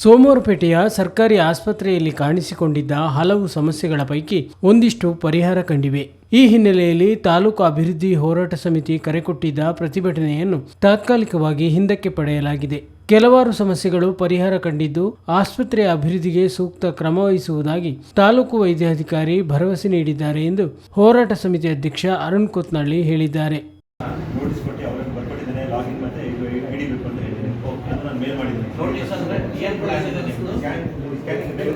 ಸೋಮವಾರಪೇಟೆಯ ಸರ್ಕಾರಿ ಆಸ್ಪತ್ರೆಯಲ್ಲಿ ಕಾಣಿಸಿಕೊಂಡಿದ್ದ ಹಲವು ಸಮಸ್ಯೆಗಳ ಪೈಕಿ ಒಂದಿಷ್ಟು ಪರಿಹಾರ ಕಂಡಿವೆ. ಈ ಹಿನ್ನೆಲೆಯಲ್ಲಿ ತಾಲೂಕು ಅಭಿವೃದ್ಧಿ ಹೋರಾಟ ಸಮಿತಿ ಕರೆಕೊಟ್ಟಿದ್ದ ಪ್ರತಿಭಟನೆಯನ್ನು ತಾತ್ಕಾಲಿಕವಾಗಿ ಹಿಂದಕ್ಕೆ ಪಡೆಯಲಾಗಿದೆ. ಕೆಲವಾರು ಸಮಸ್ಯೆಗಳು ಪರಿಹಾರ ಕಂಡಿದ್ದು ಆಸ್ಪತ್ರೆಯ ಅಭಿವೃದ್ಧಿಗೆ ಸೂಕ್ತ ಕ್ರಮ ವಹಿಸುವುದಾಗಿ ತಾಲೂಕು ವೈದ್ಯಾಧಿಕಾರಿ ಭರವಸೆ ನೀಡಿದ್ದಾರೆ ಎಂದು ಹೋರಾಟ ಸಮಿತಿ ಅಧ್ಯಕ್ಷ ಅರುಣ್ ಕೊತ್ನಳ್ಳಿ ಹೇಳಿದ್ದಾರೆ ನೋಟಿಸ್ ಕೊಟ್ಟು ಅವ್ರಿಗೆ ಬರ್ಕೊಟ್ಟಿದ್ದೇನೆ ಲಾಗಿನ್ ಮತ್ತೆ ಈಗ ಐ ಡಿ ಬೇಕು ಅಂತ ಹೇಳಿದ್ದೀನಿ ಓಕೆ ನಾನು ಮೇಲ್ ಮಾಡಿದ್ದೀನಿ.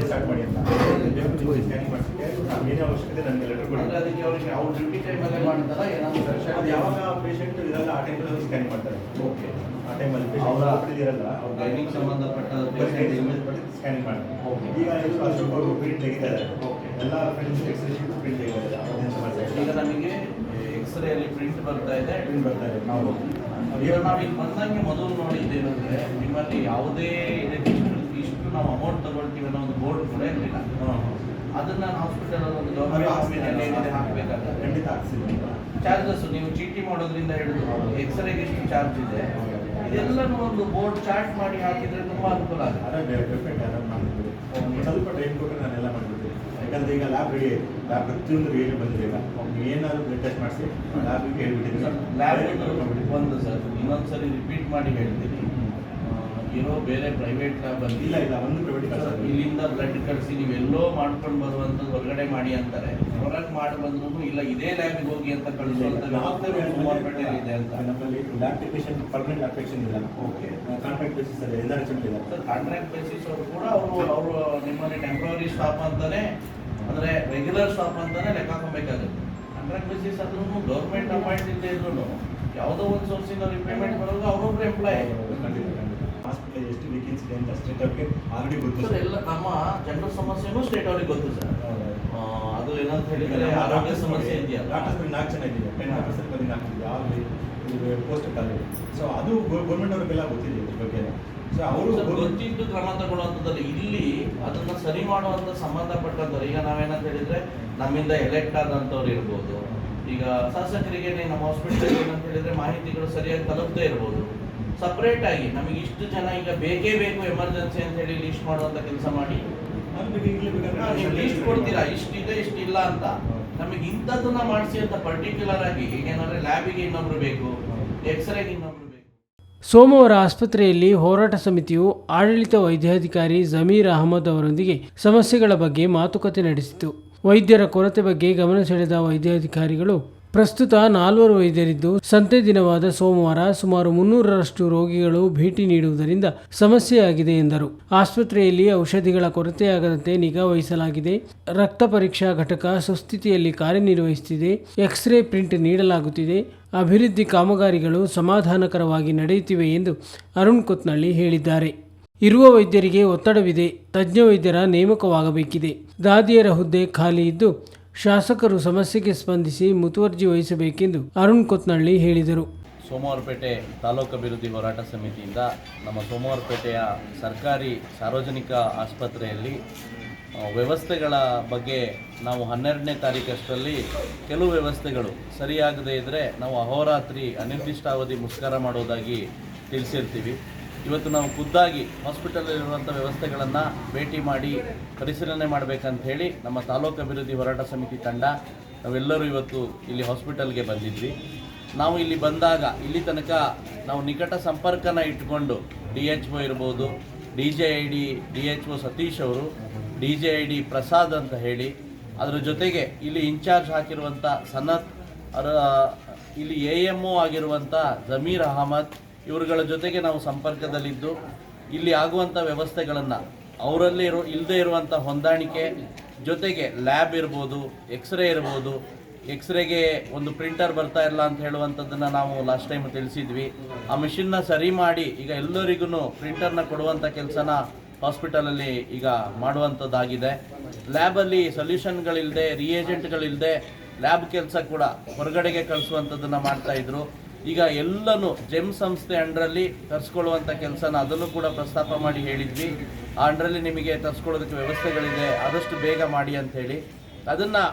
ಸ್ಟಾರ್ಟ್ ಮಾಡಿ ಅಂತ. ಸ್ಕ್ಯಾನಿಂಗ್ ಮಾಡಿಸಿಕ್ಕೆ ಏನೇ ಅವಶ್ಯಕತೆ ನನಗೆ ಲೆಟರ್ ಕೊಡಿ ಅದಕ್ಕೆ ಅವ್ರಿಗೆ ಅವ್ರ ಡ್ಯೂಟಿ ಟೈಮಲ್ಲೇ ಮಾಡ್ತಾರ? ಏನಾದ್ರು ಯಾವಾಗ ಪೇಷಂಟ್ ಇರಲ್ಲ ಆ ಟೈಮಲ್ಲಿ ಸ್ಕ್ಯಾನ್ ಮಾಡ್ತಾರೆ. ಓಕೆ. ಆ ಟೈಮಲ್ಲಿ ಅವ್ರ- ಪೇಷಂಟ್ ಇರಲ್ಲ ಅವ್ರ ಗೈನಿಂಗ್ ಸಂಬಂಧಪಟ್ಟ ಸ್ಕ್ಯಾನ್ ಮಾಡ್ತಾರೆ. ಓಕೆ. ಈಗ ಅಶೋಕ್ ಅವರು ಪ್ರಿಂಟ್ ತೆಗಿತಾರೆ. ಎಲ್ಲ ಫ್ರೆಂಡ್ಸ್ ಎಕ್ಸ್ರೇ ಪ್ರಿಂಟ್ ಸಮಸ್ಯೆ ಈಗ ನಮಗೆ ಎಕ್ಸ್ರೇ ಅಲ್ಲಿ ಪ್ರಿಂಟ್ ಬರ್ತಾ ಇದೆ ಪ್ರಿಂಟ್ ಬರ್ತಾ ಇದೆ. ನಾವು ಈಗ ನಾವು ಇಲ್ಲಿ ಬಂದಂಗೆ ಮೊದಲು ನೋಡಿದ್ದೇನೆಂದ್ರೆ ನಿಮ್ಮಲ್ಲಿ ಯಾವುದೇ ಇದಕ್ಕೆ ಇಷ್ಟು- ನಾವು ಅಮೌಂಟ್ ತಗೊಳ್ತೀವಿ ಅನ್ನೋ ಒಂದು ಬೋರ್ಡ್ ಕೂಡ ಇರಲಿಲ್ಲ. ಅದನ್ನ ಹಾಸ್ಪಿಟಲ್ ಒಂದು ಗವರ್ಮೆಂಟ್ ಹಾಸ್ಪಿಟಲ್ ಏನಿದೆ ಖಂಡಿತ ಹಾಕ್ಸಿದ್ದೀನಿ ಚಾರ್ಜಸ್ ನೀವು ಚೀಟಿ ಮಾಡೋದ್ರಿಂದ ಹಿಡಿದು ಎಕ್ಸ್ರೇಗೆ ಎಷ್ಟು ಚಾರ್ಜ್ ಇದೆ. ಇದೆಲ್ಲನೂ ಒಂದು ಬೋರ್ಡ್ ಚಾರ್ಟ್ ಮಾಡಿ ಹಾಕಿದ್ರೆ ತುಂಬಾ ಅನುಕೂಲ ಆಗುತ್ತೆ. ಸ್ವಲ್ಪ ಟೈಮ್ ಕೊಟ್ಟರೆ ನಾನೆಲ್ಲ ಮಾಡಿಬಿಡ್ತೀನಿ. ಯಾಕಂದ್ರೆ ಈಗ ಲ್ಯಾಬ್ ರೆಡಿ ಲ್ಯಾಬ್ ಪ್ರತಿಯೊಂದು ಏನು ಬಂದಿದೆ ನೀವು ಏನಾದರೂ ಬ್ಲಡ್ ಟೆಸ್ಟ್ ಮಾಡಿಸಿ ಲ್ಯಾಬಿಗೆ ಹೇಳ್ಬಿಟ್ಟಿದ್ದೀನಿ ಲ್ಯಾಬ್ ಒಂದು ಸರ್ ಇನ್ನೊಂದು ಸರಿ ರಿಪೀಟ್ ಮಾಡಿ ಹೇಳ್ತೀನಿ. ಏನೋ ಇರೋ ಬೇರೆ ಪ್ರೈವೇಟ್ ಲ್ಯಾಬ್ ಅಲ್ಲಿ ಇಲ್ಲ ಇಲ್ಲ ಒಂದು ಪ್ರೈವೇಟ್ ಇಲ್ಲಿಂದ ಬ್ಲಡ್ ಕಳಿಸಿ ನೀವೆಲ್ಲೋ ಮಾಡ್ಕೊಂಡು ಬರುವಂಥದ್ದು ಹೊರಗಡೆ ಮಾಡಿ ಅಂತಾರೆ. ಹೊರಗೆ ಮಾಡಿ ಬಂದ್ರು ಇಲ್ಲ ಇದೇ ಲ್ಯಾಬ್ಗೆ ಹೋಗಿ ಅಂತ ವ್ಯವಸ್ಥೆ ಸುಮಾರುಪೇಟೆಯಲ್ಲಿ ಇದೆ ಅಂತ. ನಮ್ಮಲ್ಲಿ ಲ್ಯಾಬ್ ಟೆಕ್ನಿಷಿಯನ್ ಪರ್ಮನೆಂಟ್ ಇಲ್ಲ. ಓಕೆ ಕಾಂಟ್ರಾಕ್ಟ್ ಬೇಸಿಸ್ ಅಲ್ಲಿ ಎಲ್ಲ ಇಲ್ಲ. ಕಾಂಟ್ರಾಕ್ಟ್ ಬೇಸಿಸ್ ಅವರು ಕೂಡ ಅವರು ಅವರು ನಿಮ್ಮಲ್ಲಿ ಟೆಂಪ್ರವರಿ ಸ್ಟಾಪ್ ಅಂತಾನೆ ಅಂದ್ರೆ ರೆಗ್ಯುಲರ್ ಸ್ಟಾಪ್ ಅಂತಾನೆ ಲೆಕ್ಕ ಹಾಕೊಬೇಕಾಗುತ್ತೆ ಕಾಂಟ್ರಾಕ್ಟ್ ಬೇಸಿಸ್ ಆದ್ರೂ ಗೌರ್ಮೆಂಟ್ ಅಪಾಯಿಂಟ್ ಇಲ್ಲದೆ ಇದ್ರು ಯಾವುದೋ ಒಂದು ಸೋರ್ಸಿಂದ ಅವ್ರಿಗೆ ಪೇಮೆಂಟ್ ಬರೋದು ಅವರೊಬ್ರು ಎಂಪ್ಲಾಯ್ ಹಾಸ್ಪಿಟಲ್ ಎಷ್ಟು ವೇಕೆನ್ಸಿ ಇದೆ ಅಂತ ಸ್ಟೇಟ್ ಅವ್ರಿಗೆ ಆಲ್ರೆಡಿ ಗೊತ್ತು ಸರ್ ಎಲ್ಲ ನಮ್ಮ ಜನರ ಸಮಸ್ಯೆನೂ ಸ್ಟೇಟ್ ಅವ್ರಿಗೆ ಗೊತ್ತು ಸರ್. ಅದು ಏನಂತ ಹೇಳಿದ್ರೆ ಆರೋಗ್ಯ ಸಮಸ್ಯೆ ಇದೆಯಲ್ಲ. ಡಾಕ್ಟರ್ಸ್ ನಾಲ್ಕು ಇದ್ದೀವಿ. ಟೆನ್ ಡಾಕ್ಟರ್ಸ್ ಬಂದು ನಾಲ್ಕು ಆಗಲಿ ಪೋಸ್ಟ್ ಕಾಲೇಜ್ ಸೊ ಅದು ಗೌರ್ಮೆಂಟ್ ಅವ್ರಿಗೆಲ್ಲ ಗೊತ್ತಿದೆ ಇದ್ರ ಬಗ್ಗೆ ಗೊತ್ತಿದ್ದು ಕ್ರಮ ತಗೊಳ್ಳುವಂಥದ್ದಲ್ಲ ಇಲ್ಲಿ ಅದನ್ನ ಸರಿ ಮಾಡುವಂತ ಸಂಬಂಧಪಟ್ಟಂತವ್ರು ಈಗ ನಾವೇನಂತ ಹೇಳಿದ್ರೆ ನಮ್ಮಿಂದ ಎಲೆಕ್ಟ್ ಆದಂಥವ್ರು ಇರ್ಬೋದು. ಈಗ ಶಾಸಕರಿಗೆ ನಮ್ಮ ಹಾಸ್ಪಿಟಲ್ ಏನಂತ ಹೇಳಿದ್ರೆ ಮಾಹಿತಿಗಳು ಸರಿಯಾಗಿ ತಲುಪದೇ ಇರ್ಬೋದು. ಸಪ್ರೇಟ್ ಆಗಿ ನಮಗೆ ಇಷ್ಟು ಜನ ಈಗ ಬೇಕೇ ಬೇಕು ಎಮರ್ಜೆನ್ಸಿ ಅಂತ ಹೇಳಿ ಲಿಸ್ಟ್ ಮಾಡುವಂತ ಕೆಲಸ ಮಾಡಿ. ಲಿಸ್ಟ್ ಕೊಡ್ತೀರಾ? ಇಷ್ಟಿದೆ ಇಷ್ಟಿಲ್ಲ ಅಂತ. ನಮಗೆ ಇಂಥದ್ದನ್ನ ಮಾಡಿಸಿ ಅಂತ ಪರ್ಟಿಕ್ಯುಲರ್ ಆಗಿ ಈಗ ಏನಾದ್ರೆ ಲ್ಯಾಬಿಗೆ ಇನ್ನೊಬ್ರು ಬೇಕು ಎಕ್ಸ್ರೇಗೆ ಇನ್ನೊಬ್ರು ಸೋಮವಾರ ಆಸ್ಪತ್ರೆಯಲ್ಲಿ ಹೋರಾಟ ಸಮಿತಿಯು ಆಡಳಿತ ವೈದ್ಯಾಧಿಕಾರಿ ಜಮೀರ್ ಅಹಮದ್ ಅವರೊಂದಿಗೆ ಸಮಸ್ಯೆಗಳ ಬಗ್ಗೆ ಮಾತುಕತೆ ನಡೆಸಿತು. ವೈದ್ಯರ ಕೊರತೆ ಬಗ್ಗೆ ಗಮನ ಸೆಳೆದ ವೈದ್ಯಾಧಿಕಾರಿಗಳು ಪ್ರಸ್ತುತ ನಾಲ್ವರು ವೈದ್ಯರಿದ್ದು, ಸಂತೆ ದಿನವಾದ ಸೋಮವಾರ ಸುಮಾರು ಮುನ್ನೂರರಷ್ಟು ರೋಗಿಗಳು ಭೇಟಿ ನೀಡುವುದರಿಂದ ಸಮಸ್ಯೆಯಾಗಿದೆ ಎಂದರು. ಆಸ್ಪತ್ರೆಯಲ್ಲಿ ಔಷಧಿಗಳ ಕೊರತೆಯಾಗದಂತೆ ನಿಗಾ ವಹಿಸಲಾಗಿದೆ. ರಕ್ತ ಪರೀಕ್ಷಾ ಘಟಕ ಸುಸ್ಥಿತಿಯಲ್ಲಿ ಕಾರ್ಯನಿರ್ವಹಿಸುತ್ತಿದೆ. ಎಕ್ಸ್ರೇ ಪ್ರಿಂಟ್ ನೀಡಲಾಗುತ್ತಿದೆ. ಅಭಿವೃದ್ಧಿ ಕಾಮಗಾರಿಗಳು ಸಮಾಧಾನಕರವಾಗಿ ನಡೆಯುತ್ತಿವೆ ಎಂದು ಅರುಣ್ ಕೊತ್ನಳ್ಳಿ ಹೇಳಿದ್ದಾರೆ. ಇರುವ ವೈದ್ಯರಿಗೆ ಒತ್ತಡವಿದೆ. ತಜ್ಞ ವೈದ್ಯರ ನೇಮಕವಾಗಬೇಕಿದೆ. ದಾದಿಯರ ಹುದ್ದೆ ಖಾಲಿ ಇದ್ದು ಶಾಸಕರು ಸಮಸ್ಯೆಗೆ ಸ್ಪಂದಿಸಿ ಮುತುವರ್ಜಿ ವಹಿಸಬೇಕೆಂದು ಅರುಣ್ ಕೊತ್ನಳ್ಳಿ ಹೇಳಿದರು. ಸೋಮವಾರಪೇಟೆ ತಾಲೂಕು ಅಭಿವೃದ್ಧಿ ಹೋರಾಟ ಸಮಿತಿಯಿಂದ ನಮ್ಮ ಸೋಮವಾರಪೇಟೆಯ ಸರ್ಕಾರಿ ಸಾರ್ವಜನಿಕ ಆಸ್ಪತ್ರೆಯಲ್ಲಿ ವ್ಯವಸ್ಥೆಗಳ ಬಗ್ಗೆ ನಾವು ಹನ್ನೆರಡನೇ ತಾರೀಕಷ್ಟರಲ್ಲಿ ಕೆಲವು ವ್ಯವಸ್ಥೆಗಳು ಸರಿಯಾಗದೇ ಇದ್ದರೆ ನಾವು ಅಹೋರಾತ್ರಿ ಅನಿರ್ದಿಷ್ಟಾವಧಿ ಮುಷ್ಕರ ಮಾಡೋದಾಗಿ ತಿಳಿಸಿರ್ತೀವಿ. ಇವತ್ತು ನಾವು ಖುದ್ದಾಗಿ ಹಾಸ್ಪಿಟಲಲ್ಲಿರುವಂಥ ವ್ಯವಸ್ಥೆಗಳನ್ನು ಭೇಟಿ ಮಾಡಿ ಪರಿಶೀಲನೆ ಮಾಡಬೇಕಂತ ಹೇಳಿ ನಮ್ಮ ತಾಲೂಕು ಅಭಿವೃದ್ಧಿ ಹೋರಾಟ ಸಮಿತಿ ತಂಡ, ನಾವೆಲ್ಲರೂ ಇವತ್ತು ಇಲ್ಲಿ ಹಾಸ್ಪಿಟಲ್ಗೆ ಬಂದಿದ್ವಿ. ನಾವು ಇಲ್ಲಿ ಬಂದಾಗ ಇಲ್ಲಿ ತನಕ ನಾವು ನಿಕಟ ಸಂಪರ್ಕನ ಇಟ್ಟುಕೊಂಡು ಡಿ ಎಚ್ ಒ ಇರ್ಬೋದು, D J I D D H O Satish ಅವರು, D J I D Prasad ಅಂತ ಹೇಳಿ, ಅದರ ಜೊತೆಗೆ ಇಲ್ಲಿ ಇನ್ಚಾರ್ಜ್ ಹಾಕಿರುವಂಥ ಸನತ್ ಇಲ್ಲಿ ಎ ಎಂ ಒ ಆಗಿರುವಂಥ ಜಮೀರ್ ಅಹಮದ್ ಇವರುಗಳ ಜೊತೆಗೆ ನಾವು ಸಂಪರ್ಕದಲ್ಲಿದ್ದು, ಇಲ್ಲಿ ಆಗುವಂಥ ವ್ಯವಸ್ಥೆಗಳನ್ನು ಅವರಲ್ಲಿ ಇರೋ ಇಲ್ಲದೇ ಇರುವಂಥ ಹೊಂದಾಣಿಕೆ ಜೊತೆಗೆ ಲ್ಯಾಬ್ ಇರ್ಬೋದು, ಎಕ್ಸ್ರೇ ಇರ್ಬೋದು, ಎಕ್ಸ್ರೇಗೆ ಒಂದು ಪ್ರಿಂಟರ್ ಬರ್ತಾ ಇಲ್ಲ ಅಂತ ಹೇಳುವಂಥದ್ದನ್ನು ನಾವು ಲಾಸ್ಟ್ ಟೈಮ್ ತಿಳಿಸಿದ್ವಿ. ಆ ಮಿಷಿನ್ನ ಸರಿ ಮಾಡಿ ಈಗ ಎಲ್ಲರಿಗೂ ಪ್ರಿಂಟರ್ನ ಕೊಡುವಂಥ ಕೆಲಸನ ಹಾಸ್ಪಿಟಲಲ್ಲಿ ಈಗ ಮಾಡುವಂಥದ್ದಾಗಿದೆ ಲ್ಯಾಬಲ್ಲಿ ಸೊಲ್ಯೂಷನ್ಗಳಿಲ್ಲದೆ ರಿಯೇಜೆಂಟ್ಗಳಿಲ್ಲದೆ ಲ್ಯಾಬ್ ಕೆಲಸ ಕೂಡ ಹೊರಗಡೆಗೆ ಕಳಿಸುವಂಥದ್ದನ್ನು ಮಾಡ್ತಾ ಇದ್ರು. ಈಗ ಎಲ್ಲನೂ ಜೆಮ್ ಸಂಸ್ಥೆ ಅಂಡ್ರಲ್ಲಿ ತರಿಸ್ಕೊಳ್ಳುವಂಥ ಕೆಲಸನ ಅದನ್ನು ಕೂಡ ಪ್ರಸ್ತಾಪ ಮಾಡಿ ಹೇಳಿದ್ವಿ. ಆ ಅಂಡ್ರಲ್ಲಿ ನಿಮಗೆ ತರಿಸ್ಕೊಳ್ಳೋದಕ್ಕೆ ವ್ಯವಸ್ಥೆಗಳಿದೆ, ಆದಷ್ಟು ಬೇಗ ಮಾಡಿ ಅಂಥೇಳಿ. ಅದನ್ನು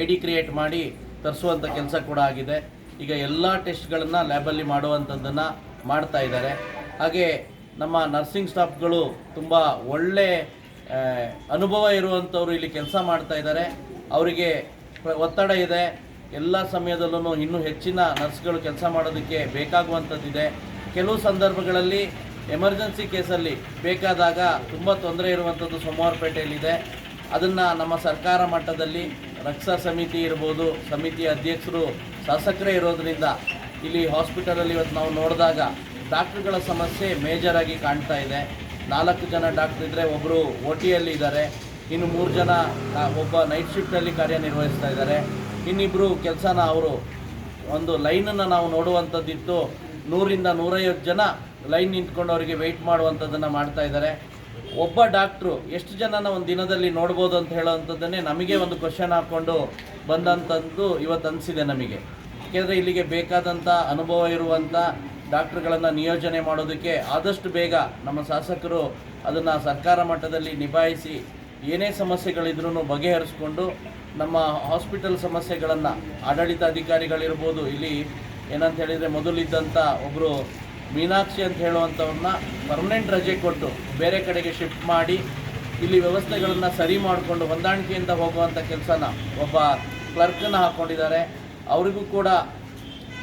ಐ ಡಿ ಕ್ರಿಯೇಟ್ ಮಾಡಿ ತರಿಸುವಂಥ ಕೆಲಸ ಕೂಡ ಆಗಿದೆ. ಈಗ ಎಲ್ಲ ಟೆಸ್ಟ್ಗಳನ್ನು ಲ್ಯಾಬಲ್ಲಿ ಮಾಡುವಂಥದ್ದನ್ನು ಮಾಡ್ತಾ ಇದ್ದಾರೆ. ಹಾಗೆ ನಮ್ಮ ನರ್ಸಿಂಗ್ ಸ್ಟಾಫ್ಗಳು ತುಂಬ ಒಳ್ಳೆ ಅನುಭವ ಇರುವಂಥವ್ರು ಇಲ್ಲಿ ಕೆಲಸ ಮಾಡ್ತಾ ಇದ್ದಾರೆ. ಅವರಿಗೆ ಒತ್ತಡ ಇದೆ. ಎಲ್ಲ ಸಮಯದಲ್ಲೂ ಇನ್ನೂ ಹೆಚ್ಚಿನ ನರ್ಸ್ಗಳು ಕೆಲಸ ಮಾಡೋದಕ್ಕೆ ಬೇಕಾಗುವಂಥದ್ದಿದೆ. ಕೆಲವು ಸಂದರ್ಭಗಳಲ್ಲಿ ಎಮರ್ಜೆನ್ಸಿ ಕೇಸಲ್ಲಿ ಬೇಕಾದಾಗ ತುಂಬ ತೊಂದರೆ ಇರುವಂಥದ್ದು ಸೋಮವಾರಪೇಟೆಯಲ್ಲಿದೆ. ಅದನ್ನು ನಮ್ಮ ಸರ್ಕಾರ ಮಟ್ಟದಲ್ಲಿ ರಕ್ಷಾ ಸಮಿತಿ ಇರ್ಬೋದು ಸಮಿತಿಯ ಅಧ್ಯಕ್ಷರು ಶಾಸಕರೇ ಇರೋದರಿಂದ ಇಲ್ಲಿ ಹಾಸ್ಪಿಟಲಲ್ಲಿ ಇವತ್ತು ನಾವು ನೋಡಿದಾಗ ಡಾಕ್ಟ್ರುಗಳ ಸಮಸ್ಯೆ ಮೇಜರಾಗಿ ಕಾಣ್ತಾ ಇದೆ. ನಾಲ್ಕು ಜನ ಡಾಕ್ಟ್ರ್ ಇದ್ದರೆ ಒಬ್ಬರು ಓ ಟಿಯಲ್ಲಿ ಇದ್ದಾರೆ ಇನ್ನು ಮೂರು ಜನ ಒಬ್ಬ ನೈಟ್ ಶಿಫ್ಟಲ್ಲಿ ಕಾರ್ಯನಿರ್ವಹಿಸ್ತಾ ಇದ್ದಾರೆ. ಇನ್ನಿಬ್ಬರು ಕೆಲಸನ ಅವರು ಒಂದು ಲೈನನ್ನು ನಾವು ನೋಡುವಂಥದ್ದಿತ್ತು. ನೂರಿಂದ ನೂರೈವತ್ತು ಜನ ಲೈನ್ ನಿಂತ್ಕೊಂಡು ಅವರಿಗೆ ವೆಯ್ಟ್ ಮಾಡುವಂಥದ್ದನ್ನು ಮಾಡ್ತಾ ಇದ್ದಾರೆ. ಒಬ್ಬ ಡಾಕ್ಟ್ರು ಎಷ್ಟು ಜನನ ಒಂದು ದಿನದಲ್ಲಿ ನೋಡ್ಬೋದು ಅಂತ ಹೇಳೋವಂಥದ್ದನ್ನೇ ನಮಗೆ ಒಂದು ಕ್ವಶನ್ ಹಾಕ್ಕೊಂಡು ಬಂದಂಥದ್ದು ಇವತ್ತು ಅನಿಸಿದೆ ನಮಗೆ. ಏಕೆಂದರೆ ಇಲ್ಲಿಗೆ ಬೇಕಾದಂಥ ಅನುಭವ ಇರುವಂಥ ಡಾಕ್ಟ್ರುಗಳನ್ನು ನಿಯೋಜನೆ ಮಾಡೋದಕ್ಕೆ ಆದಷ್ಟು ಬೇಗ ನಮ್ಮ ಶಾಸಕರು ಅದನ್ನು ಸರ್ಕಾರ ಮಟ್ಟದಲ್ಲಿ ನಿಭಾಯಿಸಿ ಏನೇ ಸಮಸ್ಯೆಗಳಿದ್ರೂ ಬಗೆಹರಿಸ್ಕೊಂಡು ನಮ್ಮ ಹಾಸ್ಪಿಟಲ್ ಸಮಸ್ಯೆಗಳನ್ನು ಆಡಳಿತಾಧಿಕಾರಿಗಳಿರ್ಬೋದು ಇಲ್ಲಿ ಏನಂತ ಹೇಳಿದರೆ ಮೊದಲಿದ್ದಂಥ ಒಬ್ಬರು ಮೀನಾಕ್ಷಿ ಅಂತ ಹೇಳುವಂಥವ್ರನ್ನ ಪರ್ಮನೆಂಟ್ ರಜೆ ಕೊಟ್ಟು ಬೇರೆ ಕಡೆಗೆ ಶಿಫ್ಟ್ ಮಾಡಿ, ಇಲ್ಲಿ ವ್ಯವಸ್ಥೆಗಳನ್ನು ಸರಿ ಮಾಡಿಕೊಂಡು ಹೊಂದಾಣಿಕೆಯಿಂದ ಹೋಗುವಂಥ ಕೆಲಸನ ಒಬ್ಬ ಕ್ಲರ್ಕನ್ನು ಹಾಕ್ಕೊಂಡಿದ್ದಾರೆ ಅವರಿಗೂ ಕೂಡ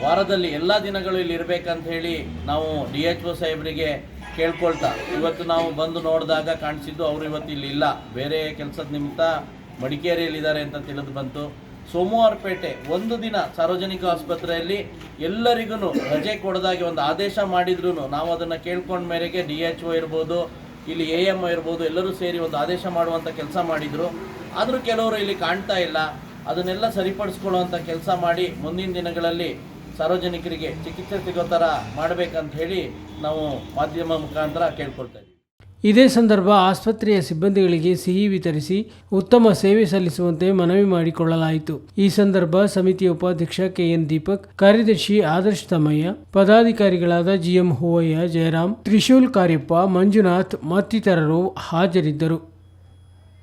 ವಾರದಲ್ಲಿ ಎಲ್ಲ ದಿನಗಳು ಇಲ್ಲಿ ಇರಬೇಕಂತ ಹೇಳಿ ನಾವು ಡಿ ಎಚ್ ಒ ಸಾಹೇಬರಿಗೆ ಕೇಳ್ಕೊಳ್ತಾ, ಇವತ್ತು ನಾವು ಬಂದು ನೋಡಿದಾಗ ಕಾಣಿಸಿದ್ದು ಅವರು ಇವತ್ತು ಇಲ್ಲಿ ಇಲ್ಲ. ಬೇರೆ ಕೆಲಸದ ನಿಮಿತ್ತ ಮಡಿಕೇರಿಯಲ್ಲಿದ್ದಾರೆ ಅಂತ ತಿಳಿದು ಬಂತು. ಸೋಮವಾರಪೇಟೆ ಒಂದು ದಿನ ಸಾರ್ವಜನಿಕ ಆಸ್ಪತ್ರೆಯಲ್ಲಿ ಎಲ್ಲರಿಗೂ ರಜೆ ಕೊಡದಾಗಿ ಒಂದು ಆದೇಶ ಮಾಡಿದ್ರು ನಾವು ಅದನ್ನು ಕೇಳ್ಕೊಂಡ ಮೇರೆಗೆ ಡಿ ಎಚ್ ಒ ಇರ್ಬೋದು, ಇಲ್ಲಿ ಎ ಎಂ ಇರ್ಬೋದು, ಎಲ್ಲರೂ ಸೇರಿ ಒಂದು ಆದೇಶ ಮಾಡುವಂಥ ಕೆಲಸ ಮಾಡಿದರು. ಆದರೂ ಕೆಲವರು ಇಲ್ಲಿ ಕಾಣ್ತಾ ಇಲ್ಲ. ಅದನ್ನೆಲ್ಲ ಸರಿಪಡಿಸ್ಕೊಳ್ಳುವಂಥ ಕೆಲಸ ಮಾಡಿ ಮುಂದಿನ ದಿನಗಳಲ್ಲಿ ಸಾರ್ವಜನಿಕರಿಗೆ ಚಿಕಿತ್ಸೆ ಸಿಗೋ ಥರ ಮಾಡಬೇಕಂತ ಹೇಳಿ ನಾವು ಮಾಧ್ಯಮ ಮುಖಾಂತರ ಕೇಳ್ಕೊಳ್ತಾ ಇದೇ ಸಂದರ್ಭ ಆಸ್ಪತ್ರೆಯ ಸಿಬ್ಬಂದಿಗಳಿಗೆ ಸಿಹಿ ವಿತರಿಸಿ ಉತ್ತಮ ಸೇವೆ ಸಲ್ಲಿಸುವಂತೆ ಮನವಿ ಮಾಡಿಕೊಳ್ಳಲಾಯಿತು. ಈ ಸಂದರ್ಭ ಸಮಿತಿಯ ಉಪಾಧ್ಯಕ್ಷ ಕೆಎನ್ ದೀಪಕ್, ಕಾರ್ಯದರ್ಶಿ ಆದರ್ಶ ತಮ್ಮಯ್ಯ, ಪದಾಧಿಕಾರಿಗಳಾದ ಜಿಎಂ ಹೂವಯ್ಯ, ಜಯರಾಮ್, ತ್ರಿಶೂಲ್ ಕಾರ್ಯಪ್ಪ, ಮಂಜುನಾಥ್ ಮತ್ತಿತರರು ಹಾಜರಿದ್ದರು.